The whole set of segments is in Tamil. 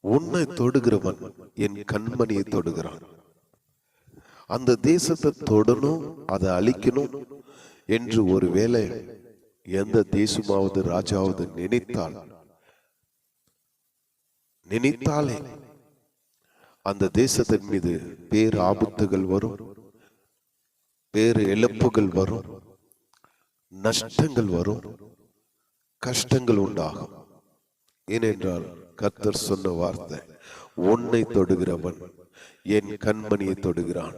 உன்னை தொடுகிறவன் என் கண்மணியை தொடுகிறான். அந்த தேசத்தை தொடணும் அதை அழிக்கணும் என்று ஒருவேளை எந்த தேசமாவது ராஜாவது நினைத்தால் நினைத்தாலே அந்த தேசத்தின் மீது பேர் ஆபத்துகள் வரும் பேரு இழப்புகள் வரும் நஷ்டங்கள் வரும் கஷ்டங்கள் உண்டாகும். ஏனென்றால் கர்த்தர் சொன்ன வார்த்தை உன்னை தொடுகிறவன் என் கண்மணியை தொடுகிறான்.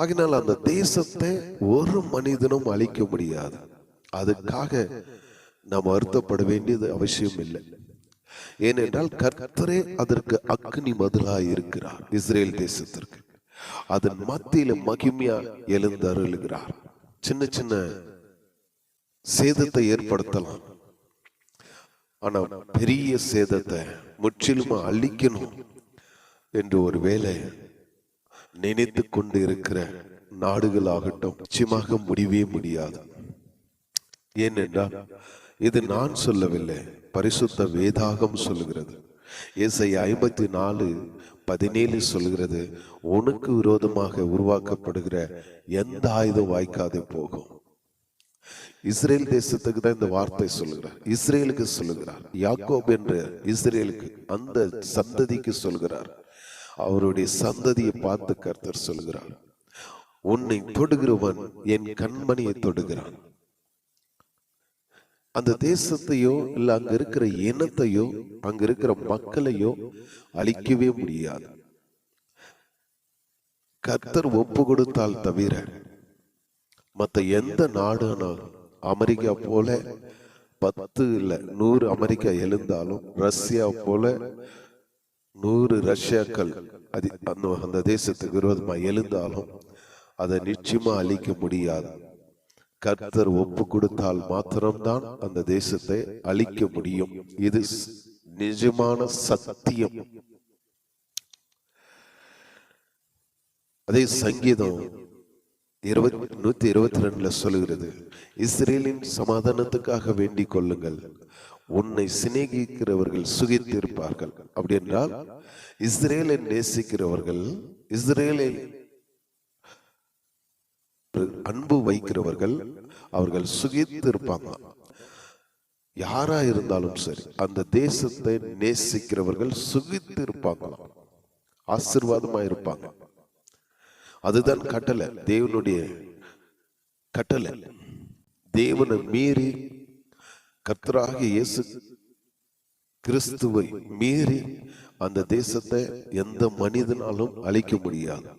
ஆகினால் அந்த தேசத்தை ஒரு மனிதனும் அழிக்க முடியாது. அதுக்காக நாம் வருத்தப்பட வேண்டியது அவசியம் இல்லை. ஏனென்றால் கர்த்தரே அதற்கு அக்னி மதிலாய் இருக்கிறார் இஸ்ரேல் தேசத்திற்கு. அதன் மத்தியில மகிமையா எழுந்தருளுகிறார் சின்ன சின்ன சேதத்தை ஏற்படுத்தலாம். ஆனா பெரிய சேதத்தை முற்றிலுமா அழிக்கணும் என்று ஒரு வேலை நினைத்து கொண்டு இருக்கிற நாடுகளாகட்டும் நிச்சயமாக முடியவே முடியாது. ஏனென்றால் இது நான் சொல்லவில்லை பரிசுத்த வேதாகம் சொல்லுகிறது. இசை ஐம்பத்தி நாலு பதினேழு சொல்கிறது உனக்கு விரோதமாக உருவாக்கப்படுகிற எந்த ஆயுதம் வாய்க்காதே போகும். இஸ்ரேல் தேசத்துக்கு தான் இந்த வார்த்தை சொல்லுகிறார். இஸ்ரேலுக்கு சொல்லுகிறார். யாக்கோப் என்று இஸ்ரேலுக்கு அந்த சந்ததிக்கு சொல்கிறார் அவருடைய சந்ததியை பார்த்து கர்த்தர் சொல்கிறார் உன்னை தொடுகிறவன் என் கண்மணியை தொடுகிறான். அந்த தேசத்தையோ இல்ல அங்க இருக்கிற இனத்தையோ அங்க இருக்கிற மக்களையோ அழிக்கவே முடியாது. கர்த்தர் ஒப்பு கொடுத்தால் தவிர மற்ற எந்த நாடுனாலும் அமெரிக்கா போல பத்து இல்லை நூறு அமெரிக்கா எழுந்தாலும் ரஷ்யா போல நூறு ரஷ்யாக்கள் அது அந்த அந்த தேசத்துக்கு விரோதமாக எழுந்தாலும் அதை நிச்சயமா அழிக்க முடியாது. கர்த்தர் ஒப்பு கொடுத்தால் மாத்திரம்தான் அந்த தேசத்தை அழிக்க முடியும். இது நிஜமான சத்தியம். அதே சங்கீதம் இருபத்தி நூத்தி இருபத்தி ரெண்டுல சொல்லுகிறது இஸ்ரேலின் சமாதானத்துக்காக வேண்டிக் கொள்ளுங்கள். உன்னை சிநேகிக்கிறவர்கள் சுகித்திருப்பார்கள். அப்படி என்றால் இஸ்ரேலை நேசிக்கிறவர்கள் இஸ்ரேலை அன்பு வைக்கிறவர்கள் அவர்கள் சுகித்திருப்பாங்க. யாரா இருந்தாலும் சரி அந்த தேசத்தை நேசிக்கிறவர்கள் சுகித்து இருப்பாங்களாம் ஆசிர்வாதமா இருப்பாங்க அதுதான் கட்டளை. தேவனுடைய கட்டளை. தேவனை மீறி கர்த்தராக இயேசு கிறிஸ்துவை மீறி அந்த தேசத்தை எந்த மனிதனாலும் அழிக்க முடியாது.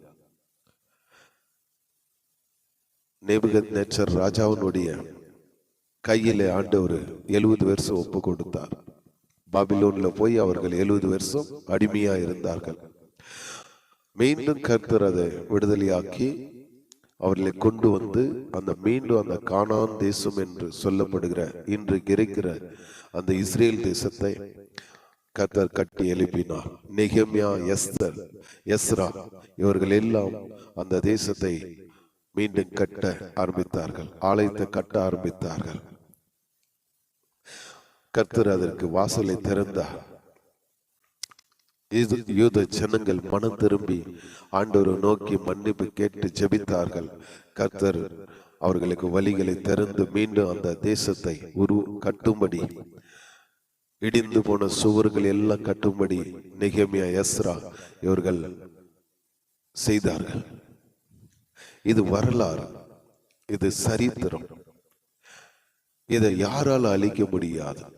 நேபுகத் நேச்சர் ராஜாவினுடைய கையிலே ஆண்டவர் எழுபது வருஷம் ஒப்பு கொடுத்தார். பாபிலோன்ல போய் அவர்கள் எழுபது வருஷம் அடிமையா இருந்தார்கள். மீண்டும் கர்த்தர் அதை விடுதலையாக்கி அவர்களை கொண்டு வந்து அந்த மீண்டும் அந்த காணான் தேசம் என்று சொல்லப்படுகிற இன்று இருக்கிற அந்த இஸ்ரேல் தேசத்தை கர்த்தர் கட்டி எழுப்பினார். நெகமியா எஸ்தர் எஸ்ரா இவர்கள் எல்லாம் அந்த தேசத்தை மீண்டும் கட்ட ஆரம்பித்தார்கள். ஆலயத்தை கட்ட ஆரம்பித்தார்கள். கர்த்தர் அதற்கு வாசலை திறந்தார். இது யூத ஜனங்கள் மனம் திரும்பி ஆண்டோரை நோக்கி மன்னிப்பு கேட்டு ஜெபித்தார்கள். கர்த்தர் அவர்களுக்கு வழிகளை திறந்து மீண்டும் அந்த தேசத்தை உரு கட்டும்படி. இடிந்து போன சுவர்கள் எல்லாம் கட்டும்படி நிகமியா எஸ்ரா இவர்கள் செய்தார்கள். இது வரலாறு. இது சரித்திரம். இதை யாரால அழிக்க முடியாது.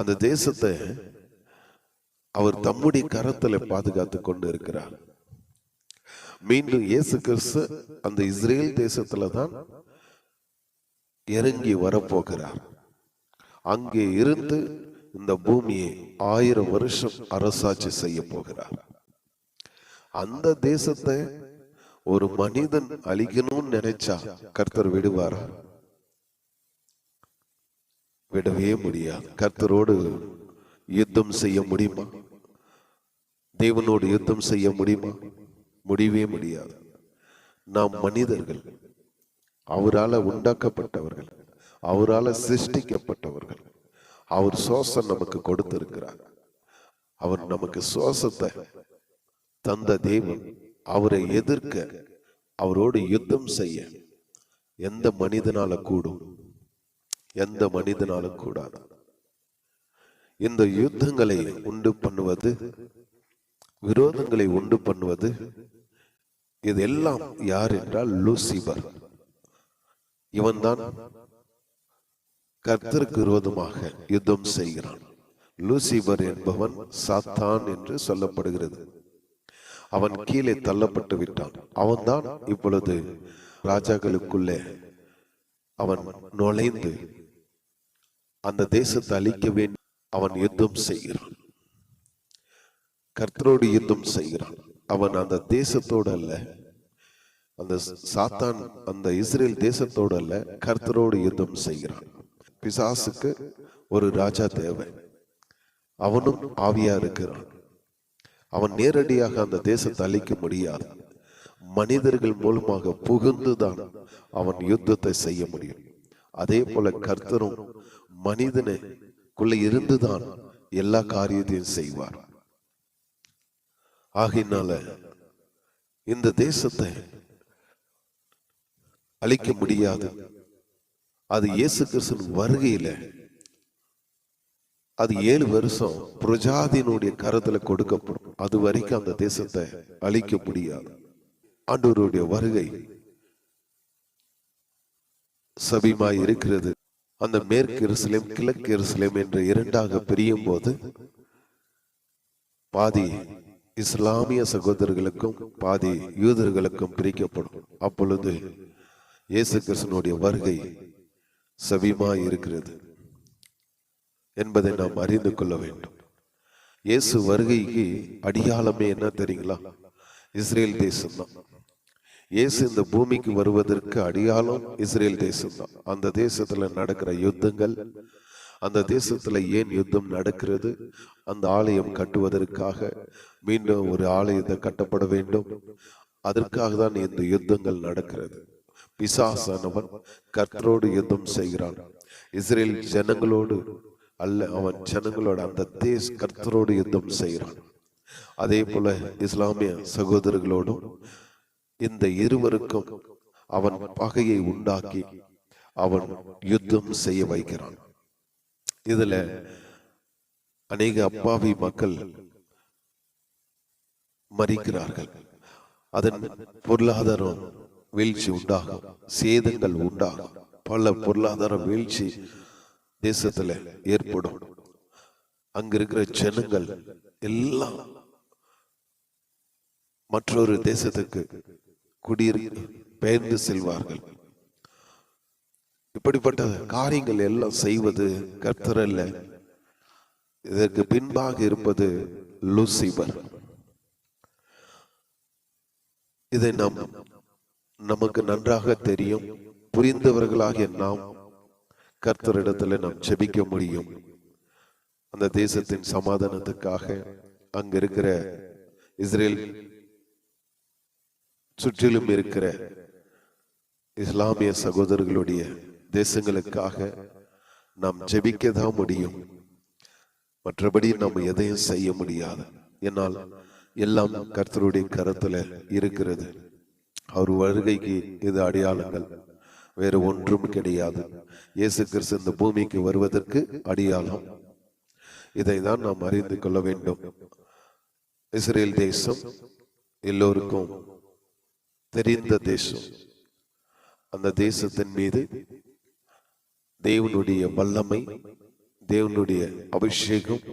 அந்த தேசத்தை அவர் தம்முடைய கரத்துல பாதுகாத்து கொண்டு இருக்கிறார் மீண்டும் இயேசு கிறிஸ்து அந்த இஸ்ரேல் தேசத்துல தான் இறங்கி வரப்போகிறார். அங்கே இருந்து இந்த பூமியை ஆயிரம் வருஷம் அரசாட்சி செய்ய போகிறார். அந்த தேசத்தை ஒரு மனிதன் அழிக்கணும்னு நினைச்சா கர்த்தர் விடுவாரா? விடவே முடியாது கர்த்தரோடு யுத்தம் செய்ய முடியுமா? தேவனோடு யுத்தம் செய்ய முடியுமா? முடியவே முடியாது. நாம் மனிதர்கள் அவரால் உண்டாக்கப்பட்டவர்கள் அவரால் சிருஷ்டிக்கப்பட்டவர்கள் அவர் சுவாசம் நமக்கு கொடுத்திருக்கிறார். அவர் நமக்கு சுவாசத்தை தந்த தேவன் அவரை எதிர்க்க அவரோடு யுத்தம் செய்ய எந்த மனிதனால கூடும்? எந்த மனிதனாலும் கூடாது. இந்த யுத்தங்களை உண்டு பண்ணுவது விரோதங்களை உண்டு பண்ணுவது இதெல்லாம் யார் என்றால் லூசிபர். இவன்தான் கர்த்தருக்கு விரோதமாக யுத்தம் செய்கிறான். லூசிபர் என்பவன் சாத்தான் என்று சொல்லப்படுகிறது. அவன் கீழே தள்ளப்பட்டு விட்டான். அவன்தான் இப்பொழுது ராஜாக்களுக்குள்ளே அவன் நுழைந்து அந்த தேசத்தை அழிக்க வேண்டும் அவன் யுத்தம் செய்கிறான். கர்த்தரோடு யுத்தம் செய்கிறான். அவன் அந்த தேசத்தோடு அல்ல. அந்த சாத்தான் அந்த இஸ்ரேல் தேசத்தோடு அல்ல. கர்த்தரோடு யுத்தம் செய்கிறான். பிசாசுக்கு ஒரு ராஜா தேவை. அவனும் ஆவியா இருக்கிறான். அவன் நேரடியாக அந்த தேசத்தை அழிக்க முடியாது. மனிதர்கள் மூலமாக புகுந்துதான் அவன் யுத்தத்தை செய்ய முடியும். அதே போல கர்த்தரும் மனிதனுக்குள்ள இருந்துதான் எல்லா காரியத்தையும் செய்வார். ஆகையினால இந்த தேசத்தை அழிக்க முடியாது. அது இயேசு கிறிஸ்துவின் வருகையில அது ஏழு வருஷம் பிரஜாதியினுடைய கருத்துல கொடுக்கப்படும். அது வரைக்கும் அந்த தேசத்தை அழிக்க முடியாது. ஆண்டவருடைய வருகை சபிமாய் இருக்கிறது. அந்த மேற்கு எருசலேம் கிழக்கு எருசலேம் என்று இரண்டாக பிரியும் போது பாதி இஸ்லாமிய சகோதரர்களுக்கும் பாதி யூதர்களுக்கும் பிரிக்கப்படும். அப்பொழுது இயேசு கிருஷ்ணனுடைய வருகை சவிமாய் இருக்கிறது என்பதை நாம் அறிந்து கொள்ள வேண்டும். இயேசு வருகைக்கு அடியாளமே என்ன தெரியுங்களா? இஸ்ரேல் தேசம்தான். இயேசு இந்த பூமிக்கு வருவதற்கு அடியாலும் இஸ்ரேல் தேசம்தான் அந்த தேசத்துல நடக்கிற யுத்தங்கள் அந்த தேசத்துல ஏன் யுத்தம் நடக்கிறது அந்த ஆலயம் கட்டுவதற்காக மீண்டும் ஒரு ஆலயத்தை கட்டப்பட வேண்டும். அதற்காக தான் இந்த யுத்தங்கள் நடக்கிறது. பிசாசானவன் கர்த்தரோடு யுத்தம் செய்கிறான். இஸ்ரேல் ஜனங்களோடு அல்ல அவன் ஜனங்களோட அந்த தேஸ் கர்த்தரோடு யுத்தம் செய்கிறான். அதே போல இஸ்லாமிய சகோதரர்களோடும் இந்த இருவருக்கும் அவன் பகையை உண்டாக்கி அவன் யுத்தம் செய்ய வைக்கிறான். இதுல அநேக அப்பாவி மக்கள் மறிக்கிறார்கள். அதன் பொருளாதாரம் வீழ்ச்சி உண்டாகும் சேதங்கள் உண்டாகும் பல பொருளாதார வீழ்ச்சி தேசத்துல ஏற்படும். அங்க இருக்கிற ஜனங்கள் எல்லாம் மற்றொரு தேசத்துக்கு குடியிரு பெயர்ந்து செல்வார்கள். இப்படிப்பட்ட காரியங்கள் எல்லாம் செய்வது கர்த்தர் அல்ல இதற்கு பின்பாக இருப்பது லூசிபர். இதை நாம் நமக்கு நன்றாக தெரியும். புரிந்தவர்களாகிய நாம் கர்த்தரிடத்துல நாம் செபிக்க முடியும். அந்த தேசத்தின் சமாதானத்துக்காக அங்க இருக்கிற இஸ்ரேல் சுற்றிலும் இருக்கிற இஸ்லாமிய சகோதரர்களுடைய தேசங்களுக்காக நாம் ஜெபிக்க தான் முடியும்? மற்றபடி நாம் எதையும் செய்ய முடியாது. என்னால் எல்லாம் கர்த்தருடைய கருத்துல இருக்கிறது. அவர் வருகைக்கு இது அடையாளங்கள். வேறு ஒன்றும் கிடையாது. இயேசு கிறிஸ்து இந்த பூமிக்கு வருவதற்கு அடையாளம். இதை தான் நாம் அறிந்து கொள்ள வேண்டும். இஸ்ரேல் தேசம் எல்லோருக்கும் தெரிந்த தேசம். அந்த தேசத்தின் மீது தேவனுடைய வல்லமை தேவனுடைய அபிஷேகம்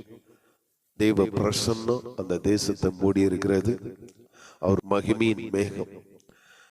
தேவ பிரசன்னம் அந்த தேசத்தை மூடி இருக்கிறது அவர் மகிமையின் மேகம்.